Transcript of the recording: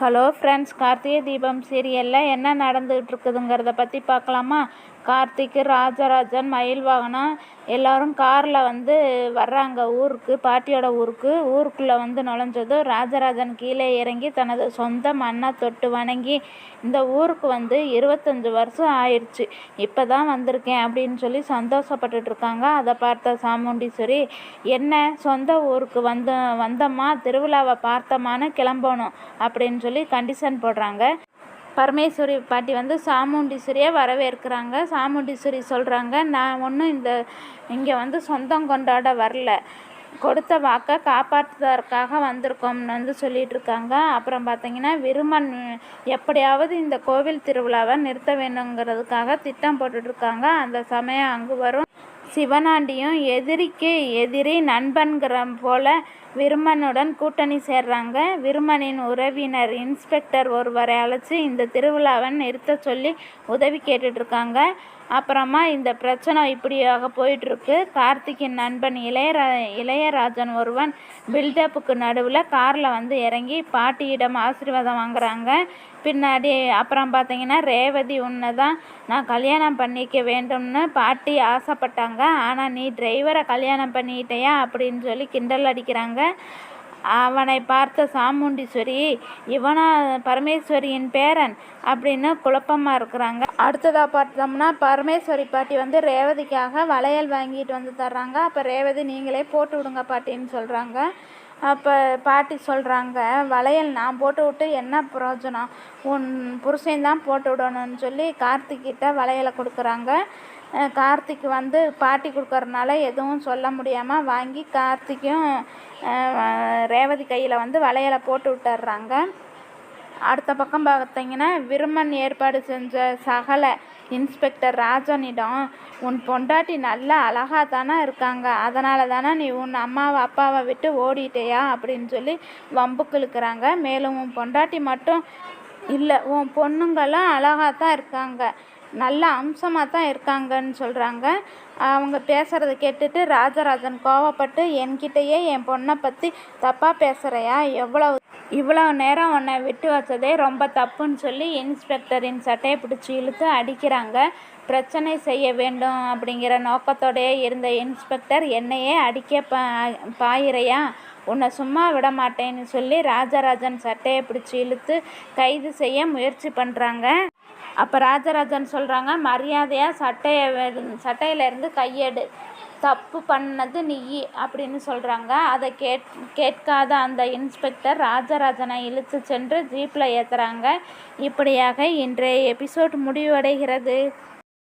Hello friends Karthigai Deepam சீரியலில் என்ன நடந்துகிட்டு இருக்குதுங்கிறத பற்றி பார்க்கலாமா? கார்த்திக் ராஜராஜன் மயில் வாகனம். எல்லோரும் காரில் வந்து வர்றாங்க ஊருக்கு பாட்டியோட ஊருக்கு. ஊருக்குள்ளே வந்து நுழைஞ்சதும் ராஜராஜன் கீழே இறங்கி தனது சொந்த மண்ணை தொட்டு வணங்கி இந்த ஊருக்கு வந்து இருபத்தஞ்சி வருஷம் ஆயிடுச்சு. இப்போ தான் வந்திருக்கேன் அப்படின்னு சொல்லி சந்தோஷப்பட்டுட்டு இருக்காங்க அதை பார்த்த சாமுண்டீஸ்வரி என்ன? சொந்த ஊருக்கு வந்து வந்தோமா? திருவிழாவை பார்த்தோமான்னு கிளம்பணும் அப்படின்னு சொல்லி கண்டிஷன் போடுறாங்க. பரமேஸ்வரி பாட்டி வந்து சாமுண்டீஸ்வரியை வரவேற்கிறாங்க. சாமுண்டீஸ்வரி சொல்கிறாங்க நான் ஒன்றும் இந்த இங்கே வந்து சொந்தம் கொண்டாட வரல. கொடுத்த வாக்கை காப்பாற்றுவதற்காக வந்திருக்கோம்னு வந்து சொல்லிட்டு இருக்காங்க. அப்புறம் பார்த்தீங்கன்னா விருமன் எப்படியாவது இந்த கோவில் திருவிழாவை நிறுத்த வேணுங்கிறதுக்காக திட்டம் போட்டுட்ருக்காங்க அந்த சமயம் அங்கு வரும். சிவனாண்டியும் எதிரிக்கு எதிரி நண்பன்கிற போல விருமனுடன் கூட்டணி சேர்றாங்க. விருமனின் உறவினர் இன்ஸ்பெக்டர் ஒருவரை அழைச்சி இந்த திருவிழாவை நிறுத்த சொல்லி உதவி கேட்டுட்ருக்காங்க அப்புறமா இந்த பிரச்சனை இப்படியாக போயிட்டுருக்கு. கார்த்திக்கின் நண்பன் இளையரா இளையராஜன் ஒருவன் பில்டப்புக்கு நடுவில் காரில் வந்து இறங்கி பாட்டியிடம் ஆசீர்வாதம் வாங்குறாங்க. பின்னாடி அப்புறம் பார்த்தீங்கன்னா ரேவதி உன்னை தான் நான் கல்யாணம் பண்ணிக்க வேண்டும்னு பாட்டி ஆசைப்பட்டாங்க. ஆனால் நீ டிரைவரை கல்யாணம் பண்ணிக்கிட்டேயா அப்படின்னு சொல்லி கிண்டல் அடிக்கிறாங்க. அவனை பார்த்த சாமுண்டீஸ்வரி இவனா பரமேஸ்வரியின் பேரன் அப்படின்னு குழப்பமாக இருக்கிறாங்க. அடுத்ததாக பார்த்தோம்னா பரமேஸ்வரி பாட்டி வந்து ரேவதிக்காக வளையல் வாங்கிட்டு வந்து தர்றாங்க. அப்போ ரேவதி நீங்களே போட்டு விடுங்க பாட்டின்னு சொல்கிறாங்க அப்போ பாட்டி சொல்கிறாங்க வளையல் நான் போட்டு விட்டு என்ன பிரயோஜனம்? உன் புருஷன் தான் போட்டு விடணும்னு சொல்லி கார்த்திக்கிட்ட வளையலை கொடுக்குறாங்க. கார்த்திக் வந்து பாட்டி கொடுக்கறனால எதுவும் சொல்ல முடியாமல் வாங்கி கார்த்திக்கும் ரேவதி கையில் வந்து வளையலை போட்டு விட்டுறாங்க அடுத்த பக்கம் பார்த்தீங்கன்னா விருமன் ஏற்பாடு செஞ்ச சகலை இன்ஸ்பெக்டர் ராஜனிடம் உன் பொண்டாட்டி நல்லா அழகாக தானே இருக்காங்க. அதனால தானே நீ உன் அம்மாவை அப்பாவை விட்டு ஓடிட்டேயா? அப்படின்னு சொல்லி வம்புக்கு இழுக்கிறாங்க மேலும் உன் பொண்டாட்டி மட்டும் இல்லை உன் பொண்ணுங்களும் அழகாக தான் இருக்காங்க. நல்ல அம்சமாக தான் இருக்காங்கன்னு சொல்கிறாங்க அவங்க பேசுகிறத கேட்டுட்டு ராஜராஜன் கோவப்பட்டு என்கிட்டயே என் பொண்ணை பற்றி தப்பாக பேசுகிறையா எவ்வளவு இவ்வளோ நேரம் உன்னை விட்டு வச்சதே ரொம்ப தப்புன்னு சொல்லி இன்ஸ்பெக்டரின் சட்டையை பிடிச்சி இழுத்து அடிக்கிறாங்க. பிரச்சனை செய்ய வேண்டும் அப்படிங்கிற நோக்கத்தோடையே இருந்த இன்ஸ்பெக்டர் என்னையே அடிக்க பா பாயிறையா? உன்னை சும்மா விட மாட்டேன்னு சொல்லி ராஜராஜன் சட்டையை பிடிச்சி இழுத்து கைது செய்ய முயற்சி பண்ணுறாங்க அப்போ ராஜராஜன் சொல்கிறாங்க மரியாதையாக சட்டையை சட்டையிலேருந்து கையெடு. தப்பு பண்ணது நீ அப்படின்னு சொல்கிறாங்க அதை கேட் கேட்காத அந்த இன்ஸ்பெக்டர் ராஜராஜனை இழுத்து சென்று ஜீப்பில் ஏற்றுறாங்க இப்படியாக இன்றைய எபிசோட் முடிவடைகிறது.